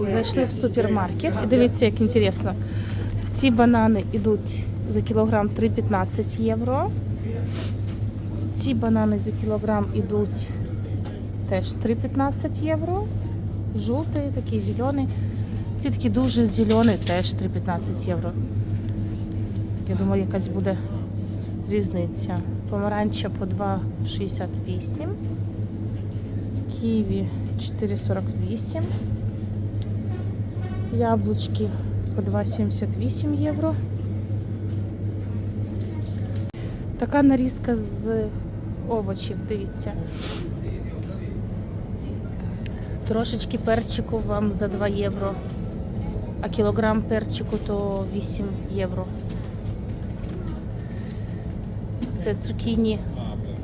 Зайшли в супермаркет і дивіться, як інтересно. Ці банани йдуть за кілограм 3,15 євро. Ці банани за кілограм йдуть теж 3,15 євро. Жовтий, такий зелений. Ці такі дуже зелені, теж 3,15 євро. Я думаю, якась буде різниця. Помаранча по 2,68. Ківі 4,48. Яблучки по 2,78 євро. Така нарізка з овочів, дивіться. Трошечки перчику вам за 2 євро, а кілограм перчику то 8 євро. Це цукіні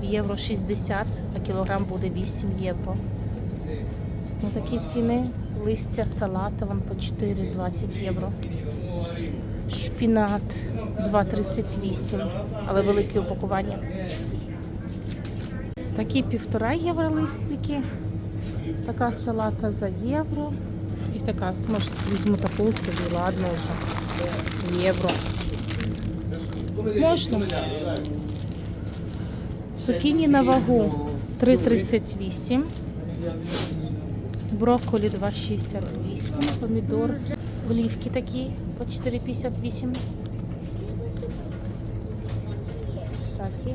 євро 60, а кілограм буде 8 євро. Ну такі ціни. Листя салата вон по 4,20 євро. Шпінат 2,38, але велике упакування. Такі півтора євро листики. Така салата за євро. І така, може, візьму таку собі, ладно вже. Євро. Можна. Цукіні на вагу 3,38. Брокколі 2,68. Помідор. Олівки такі по 4,58. Такі.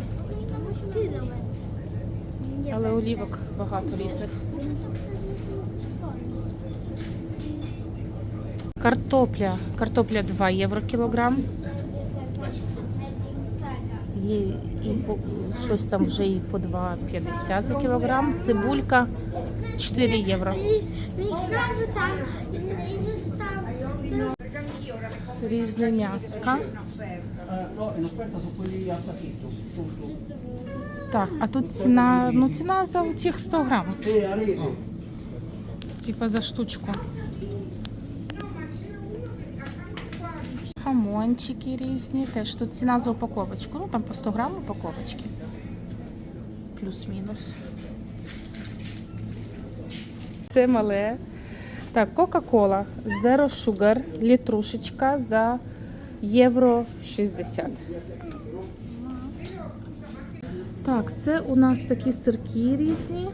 Але олівок багато різних. Картопля. Картопля 2 євро кілограм. Є і по, щось там вже і по 2,50 за кілограм. Цибулька 4 євро. Різне м'яска. Так, а тут ціна, ну ціна за цих 100 грам. Типа за штучку. Хамончики різні. Теж тут ціна за упаковочку. Ну там по 100 грам упаковочки. Плюс-мінус. Це мале. Так, Кока-Кола Zero Sugar, літрушечка за євро 60. Так, це у нас такі сирки різні.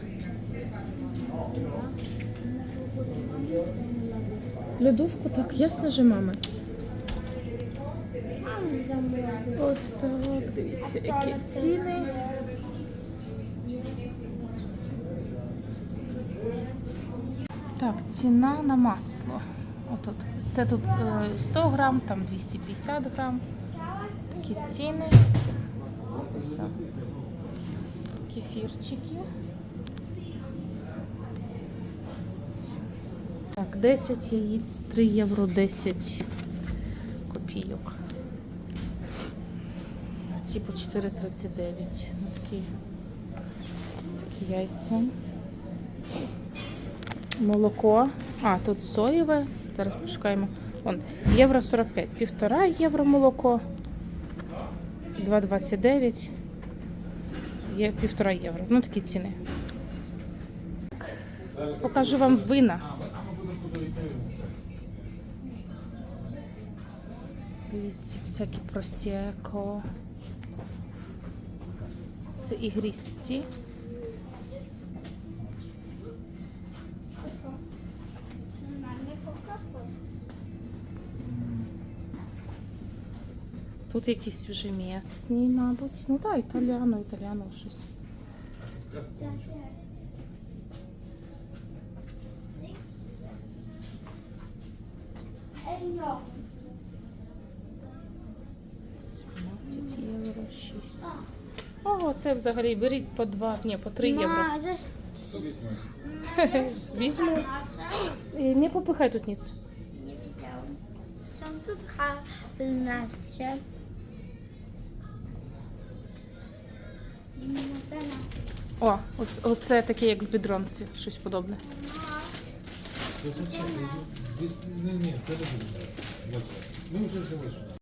Льодовку, так, ясно же, мами. От так, дивіться, які ціни. Так, ціна на масло. Отут. Це тут е, 100 грам, там 250 грам. Такі ціни. Кефірчики. Так, 10 яєць, 3 євро 10 копійок. А ці по 4,39. Ну, такі, такі яйця. Молоко. А, тут соєве. Зараз пошукаємо. Вон, євро 45. Півтора євро молоко. 2,29. Є півтора євро. Ну, такі ціни. Покажу вам вина. Дивіться, всякі просеко. Це ігристі. Тут якісь вже м'ясні, мабуть. Ну так, італіано, італіано щось. Ey, О, це взагалі беріть по 2, ні, по 3 євро. Ma, das ist Візьму. Не попихай тут ніц. nie widziałam. Są tu dwa nasze. О, оц- оце таке, як в бідронці, щось подобне. Ні, ні, це не буде. Ми вже залишимо.